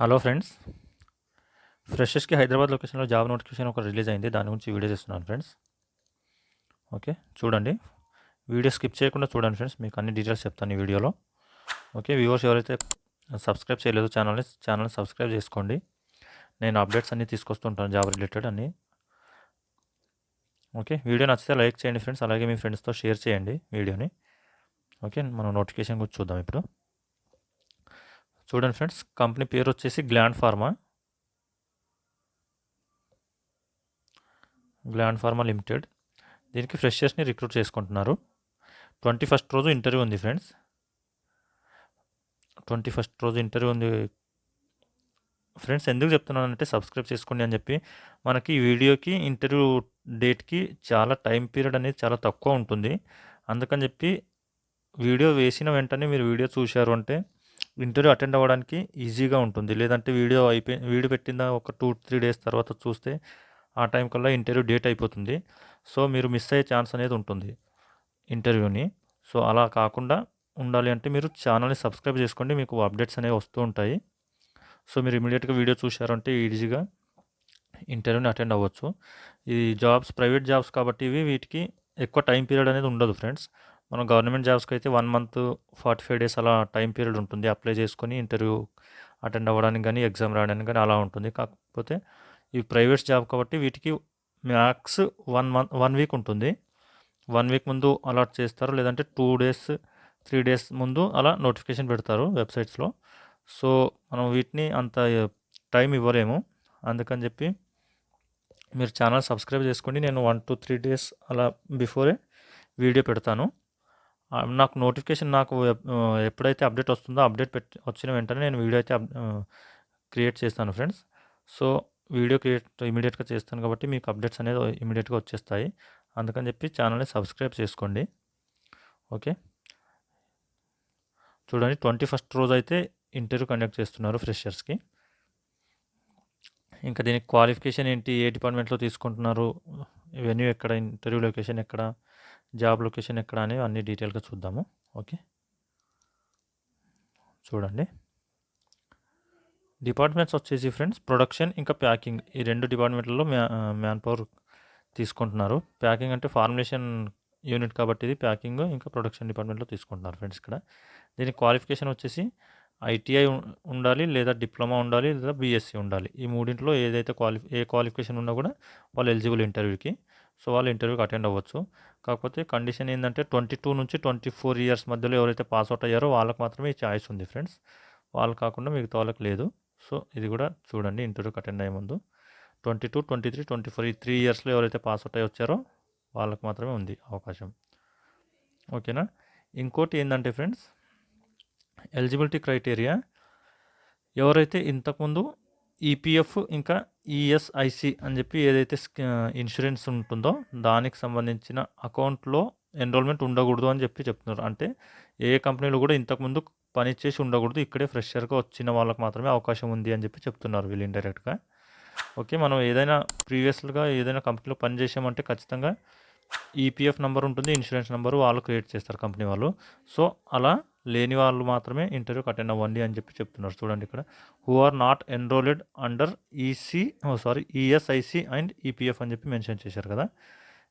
Hello friends. ఫ్రెషర్స్కి Hyderabad లొకేషన్లో job notification ఒక release అయింది. దాని గురించి వీడియో చేస్తున్నాను ఫ్రెండ్స్. ఓకే చూడండి. వీడియో స్కిప్ చేయకుండా చూడండి ఫ్రెండ్స్. మీకు అన్ని డీటెయిల్స్ చెప్తాను ఈ వీడియోలో. ఓకే వ్యూవర్స్ ఎవరైతే సబ్స్క్రైబ్ చేయలేదో ఛానల్ని ఛానల్ సబ్స్క్రైబ్ చేసుకోండి. నేను అప్డేట్స్ అన్నీ తీసుకొస్తుంటాను జాబ్ రిలేటెడ్ అన్నీ. ఓకే వీడియో నచ్చితే లైక్ చేయండి ఫ్రెండ్స్. అలాగే మీ ఫ్రెండ్స్తో షేర్ చేయండి వీడియోని. ఓకే మనం నోటిఫికేషన్ గురించి చూద్దాం ఇప్పుడు. చూడండి ఫ్రెండ్స్ కంపెనీ పేరు వచ్చేసి గ్లాండ్ ఫార్మా. Gland pharma limited. దీనికి ఫ్రెషర్స్ని రిక్రూట్ చేసుకుంటున్నారు. ట్వంటీ ఫస్ట్ రోజు ఇంటర్వ్యూ ఉంది ఫ్రెండ్స్. ట్వంటీ ఫస్ట్ రోజు ఇంటర్వ్యూ ఉంది. ఫ్రెండ్స్ ఎందుకు చెప్తున్నానంటే సబ్స్క్రైబ్ చేసుకోండి అని చెప్పి మనకి ఈ వీడియోకి ఇంటర్వ్యూ డేట్కి చాలా టైం పీరియడ్ అనేది చాలా తక్కువ ఉంటుంది. అందుకని చెప్పి వీడియో వేసిన వెంటనే మీరు వీడియో చూశారు అంటే ఇంటర్వ్యూ అటెండ్ అవ్వడానికి ఈజీగా ఉంటుంది. లేదంటే వీడియో అయిపోయి వీడియో పెట్టిన ఒక టూ త్రీ డేస్ తర్వాత చూస్తే ఆ టైం కల్లా ఇంటర్వ్యూ డేట్ అయిపోతుంది. సో మీరు మిస్ అయ్యే ఛాన్స్ అనేది ఉంటుంది ఇంటర్వ్యూని. సో అలా కాకుండా ఉండాలి అంటే మీరు ఛానల్ని సబ్స్క్రైబ్ చేసుకోండి. మీకు అప్డేట్స్ అనేవి వస్తూ ఉంటాయి. సో మీరు ఇమీడియట్గా వీడియో చూశారంటే ఈజీగా ఇంటర్వ్యూని అటెండ్ అవ్వచ్చు. ఈ జాబ్స్ ప్రైవేట్ జాబ్స్ కాబట్టి ఇవి వీటికి ఎక్కువ టైం పీరియడ్ అనేది ఉండదు ఫ్రెండ్స్. మనం గవర్నమెంట్ జాబ్స్కి అయితే one month forty five days అలా టైం పీరియడ్ ఉంటుంది. అప్లై చేసుకొని ఇంటర్వ్యూ అటెండ్ అవ్వడానికి కానీ ఎగ్జామ్ రాయడానికి కానీ అలా ఉంటుంది. కాకపోతే ఈ ప్రైవేట్ జాబ్ కాబట్టి వీటికి max one month one week ఉంటుంది. వన్ వీక్ ముందు అలాట్ చేస్తారు. లేదంటే టూ డేస్ త్రీ డేస్ ముందు అలా నోటిఫికేషన్ పెడతారు వెబ్సైట్స్లో. సో మనం వీటిని అంత టైం ఇవ్వలేము. అందుకని చెప్పి మీరు ఛానల్ సబ్స్క్రైబ్ చేసుకోండి నేను వన్ టూ త్రీ డేస్ అలా బిఫోరే వీడియో పెడతాను. నాకు నోటిఫికేషన్ నాకు ఎప్పుడైతే అప్డేట్ వస్తుందో అప్డేట్ పెట్టి వచ్చిన వెంటనే నేను వీడియో అయితే క్రియేట్ చేస్తాను ఫ్రెండ్స్ సో వీడియో క్రియేట్ ఇమీడియట్గా చేస్తాను కాబట్టి మీకు అప్డేట్స్ అనేది ఇమీడియట్గా వచ్చేస్తాయి. అందుకని చెప్పి ఛానల్ని సబ్స్క్రైబ్ చేసుకోండి. ఓకే చూడండి ట్వంటీ ఫస్ట్ రోజు అయితే ఇంటర్వ్యూ కండక్ట్ చేస్తున్నారు ఫ్రెషర్స్కి ఇంకా దీనికి క్వాలిఫికేషన్ ఏంటి ఏ డిపార్ట్మెంట్లో తీసుకుంటున్నారు వెన్యూ ఎక్కడ ఇంటర్వ్యూ లొకేషన్ ఎక్కడ జాబ్ లొకేషన్ ఎక్కడ అనేవి అన్ని డీటెయిల్గా చూద్దాము. ఓకే? చూడండి. డిపార్ట్మెంట్స్ వచ్చేసి ఫ్రెండ్స్ ప్రొడక్షన్ ఇంకా ప్యాకింగ్. ఈ రెండు డిపార్ట్మెంట్లలో మ్యా మ్యాన్ పవర్ తీసుకుంటున్నారు. ప్యాకింగ్ అంటే ఫార్ములేషన్ యూనిట్ కాబట్టి ఇది ప్యాకింగ్ ఇంకా ప్రొడక్షన్ డిపార్ట్మెంట్లో తీసుకుంటున్నారు ఫ్రెండ్స్ ఇక్కడ. దీని క్వాలిఫికేషన్ వచ్చేసి ఐటీఐ ఉండాలి లేదా డిప్లొమా ఉండాలి లేదా బీఎస్సీ ఉండాలి. ఈ మూడింట్లో ఏదైతే క్వాలి ఏ క్వాలిఫికేషన్ ఉన్నా కూడా వాళ్ళు ఎలిజిబుల్ ఇంటర్వ్యూకి. సో వాళ్ళు ఇంటర్వ్యూకి అటెండ్ అవ్వచ్చు. కాకపోతే కండిషన్ ఏంటంటే ట్వంటీ టూ నుంచి ట్వంటీ ఫోర్ ఇయర్స్ మధ్యలో ఎవరైతే పాస్ అవుట్ అయ్యారో వాళ్ళకి మాత్రమే ఈ ఛాయిస్ ఉంది ఫ్రెండ్స్. వాళ్ళు కాకుండా మిగతా వాళ్ళకి లేదు. సో ఇది కూడా చూడండి ఇంటర్వ్యూకి అటెండ్ అయ్యే ముందు. Twenty two twenty three twenty four ఈ త్రీ ఇయర్స్లో ఎవరైతే పాస్ అవుట్ అయ్యి వచ్చారో వాళ్ళకి మాత్రమే ఉంది అవకాశం. ఓకేనా? ఇంకోటి ఏంటంటే ఫ్రెండ్స్ ఎలిజిబిలిటీ క్రైటీరియా. ఎవరైతే ఇంతకుముందు ఈపీఎఫ్ ఇంకా ఈఎస్ఐసి అని చెప్పి ఏదైతే ఇన్సూరెన్స్ ఉంటుందో దానికి సంబంధించిన అకౌంట్లో ఎన్రోల్మెంట్ ఉండకూడదు అని చెప్పి చెప్తున్నారు. అంటే ఏ కంపెనీలో కూడా ఇంతకుముందు పని చేసి ఉండకూడదు ఇక్కడే ఫ్రెషర్గా వచ్చిన వాళ్ళకి మాత్రమే అవకాశం ఉంది అని చెప్పి చెప్తున్నారు వీళ్ళు ఇండైరెక్ట్గా. ఓకే మనం ఏదైనా ప్రీవియస్గా ఏదైనా కంపెనీలో పని చేసామంటే ఖచ్చితంగా ఈపీఎఫ్ నెంబర్ ఉంటుంది ఇన్సూరెన్స్ నెంబరు వాళ్ళు క్రియేట్ చేస్తారు కంపెనీ వాళ్ళు. సో అలా లేని వాళ్ళు మాత్రమే ఇంటర్వ్యూకి అటెండ్ అవ్వండి అని చెప్పి చెప్తున్నారు. చూడండి ఇక్కడ. Who are not enrolled under EC sorry ESIC and EPF అని చెప్పి మెన్షన్ చేశారు కదా.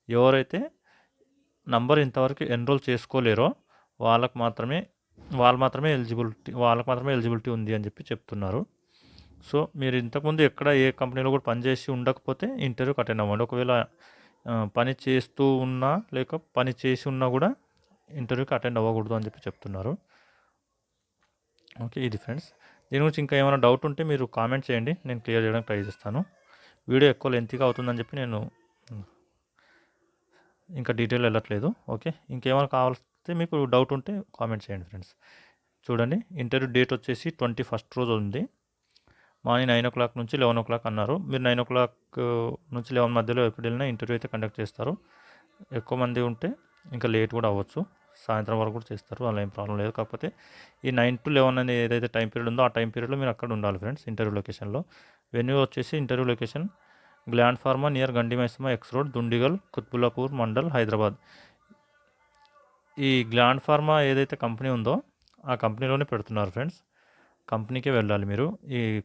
ఎవరైతే నంబర్ ఇంతవరకు ఎన్రోల్ చేసుకోలేరో వాళ్ళకు మాత్రమే వాళ్ళు మాత్రమే ఎలిజిబిలిటీ వాళ్ళకి మాత్రమే ఎలిజిబిలిటీ ఉంది అని చెప్పి చెప్తున్నారు. సో మీరు ఇంతకుముందు ఎక్కడ ఏ కంపెనీలో కూడా పనిచేసి ఉండకపోతే ఇంటర్వ్యూకి అటెండ్ అవ్వండి. ఒకవేళ పని చేస్తూ ఉన్నా లేక పని చేసి ఉన్నా కూడా ఇంటర్వ్యూకి అటెండ్ అవ్వకూడదు అని చెప్పి చెప్తున్నారు. ఓకే ఇది ఫ్రెండ్స్. దీని గురించి ఇంకా ఏమైనా డౌట్ ఉంటే మీరు కామెంట్ చేయండి. నేను క్లియర్ చేయడానికి ట్రై చేస్తాను. వీడియో ఎక్కువ లెంతీగా అవుతుందని చెప్పి నేను ఇంకా డీటెయిల్ వెళ్ళట్లేదు. ఓకే ఇంకేమైనా కావాల్స్తే మీకు డౌట్ ఉంటే కామెంట్ చేయండి ఫ్రెండ్స్. చూడండి ఇంటర్వ్యూ డేట్ వచ్చేసి ట్వంటీ ఫస్ట్ రోజు ఉంది. మార్నింగ్ నైన్ ఓ క్లాక్ నుంచి లెవెన్ ఓ క్లాక్ అన్నారు. మీరు నైన్ ఓ క్లాక్ నుంచి లెవెన్ మధ్యలో ఎప్పుడు వెళ్ళినా ఇంటర్వ్యూ అయితే కండక్ట్ చేస్తారు. ఎక్కువ మంది ఉంటే ఇంకా లేట్ కూడా అవ్వచ్చు. సాయంత్రం వరకు కూడా చేస్తారు అలా ఏం ప్రాబ్లం లేదు. కాకపోతే ఈ నైన్ టు లెవెన్ అనేది ఏదైతే టైం పీరియడ్ ఉందో ఆ టైం పీరియడ్లో మీరు అక్కడ ఉండాలి ఫ్రెండ్స్ ఇంటర్వ్యూ లొకేషన్లో. వెన్యూ వచ్చేసి interview location Gland Pharma near Gandimaisamma X road Dundigal Quthbullapur mandal Hyderabad. ఈ గ్లాండ్ ఫార్మా ఏదైతే కంపెనీ ఉందో ఆ కంపెనీలోనే పెడుతున్నారు ఫ్రెండ్స్. కంపెనీకే వెళ్ళాలి మీరు. ఈ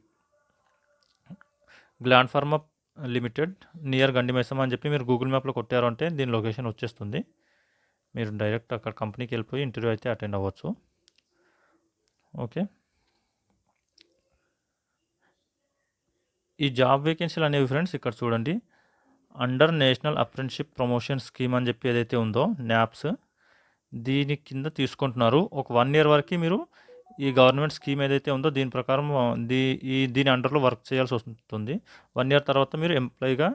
Gland Pharma limited near Gandimaisamma అని చెప్పి మీరు గూగుల్ మ్యాప్లో కొట్టారు అంటే దీని లొకేషన్ వచ్చేస్తుంది. మీరు డైరెక్ట్ అక్కడ కంపెనీకి వెళ్ళిపోయి ఇంటర్వ్యూ అయితే అటెండ్ అవ్వచ్చు. ఓకే. ఈ జాబ్ వేకెన్సీలు అనేవి ఫ్రెండ్స్ ఇక్కడ చూడండి. Under national apprenticeship promotion scheme అని చెప్పి ఏదైతే ఉందో న్యాప్స్ దీని కింద తీసుకుంటున్నారు. ఒక వన్ ఇయర్ వరకు మీరు ఈ గవర్నమెంట్ స్కీమ్ ఏదైతే ఉందో దీని ప్రకారం దీ ఈ దీని అండర్లో వర్క్ చేయాల్సి వస్తుంది. వన్ ఇయర్ తర్వాత మీరు ఎంప్లాయీగా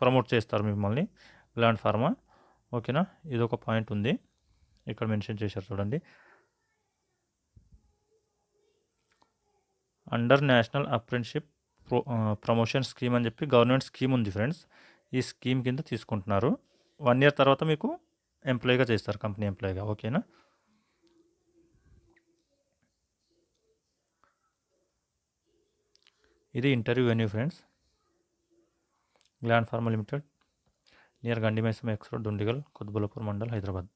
ప్రమోట్ చేస్తారు మిమ్మల్ని గ్లాండ్ ఫార్మా. ఓకేనా? ఇది ఒక పాయింట్ ఉంది. ఇక్కడ మెన్షన్ చేశారు చూడండి. Under national apprenticeship pro promotion scheme అని చెప్పి గవర్నమెంట్ స్కీమ్ ఉంది ఫ్రెండ్స్. ఈ స్కీమ్ కింద తీసుకుంటున్నారు. వన్ ఇయర్ తర్వాత మీకు ఎంప్లాయీగా చేస్తారు కంపెనీ ఎంప్లాయీగా. ఓకేనా? ఇది interview venue friends. Gland Pharma limited. Near Gandimaisamma X road Dundigal Quthbullapur mandal Hyderabad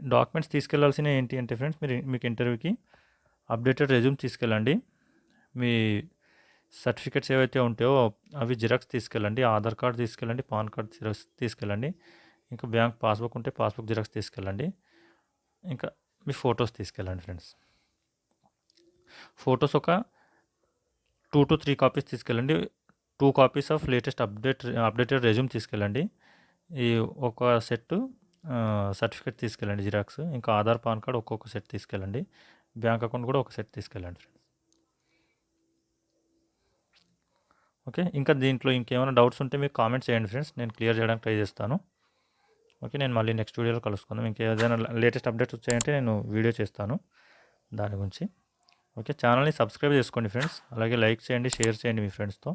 documents తీసుకెళ్ళాల్సిన ఏంటి అంటే ఫ్రెండ్స్ మీరు మీకు ఇంటర్వ్యూకి అప్డేటెడ్ రెజ్యూమ్ తీసుకెళ్ళండి. మీ సర్టిఫికెట్స్ ఏవైతే ఉంటాయో అవి జిరాక్స్ తీసుకెళ్ళండి ఆధార్ కార్డ్ తీసుకెళ్ళండి పాన్ కార్డ్ జిరాక్స్ తీసుకెళ్ళండి ఇంకా బ్యాంక్ పాస్బుక్ ఉంటే పాస్బుక్ జిరాక్స్ తీసుకెళ్ళండి. ఇంకా మీ ఫొటోస్ తీసుకెళ్ళండి ఫ్రెండ్స్ ఫొటోస్ ఒక టూ టు త్రీ కాపీస్ తీసుకెళ్ళండి. Two copies of latest update updated resume తీసుకెళ్ళండి. ఈ ఒక సెట్ సర్టిఫికేట్ తీసుకెళ్ళండి జిరాక్స్ ఇంకా ఆధార్ పాన్ కార్డ్ ఒక్కొక్క సెట్ తీసుకెళ్ళండి. బ్యాంక్ అకౌంట్ కూడా ఒక సెట్ తీసుకెళ్ళండి ఫ్రెండ్స్ ఓకే ఇంకా దీంట్లో ఇంకేమైనా డౌట్స్ ఉంటే మీకు కామెంట్ చేయండి ఫ్రెండ్స్ నేను క్లియర్ చేయడానికి ట్రై చేస్తాను. ఓకే నేను మళ్ళీ నెక్స్ట్ వీడియోలో కలుసుకుందాం. ఇంకేదైనా లేటెస్ట్ అప్డేట్స్ వచ్చాయంటే నేను వీడియో చేస్తాను దాని గురించి. ఓకే ఛానల్ని సబ్స్క్రైబ్ చేసుకోండి ఫ్రెండ్స్ అలాగే లైక్ చేయండి షేర్ చేయండి మీ ఫ్రెండ్స్తో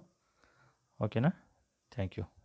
okay na? Thank you.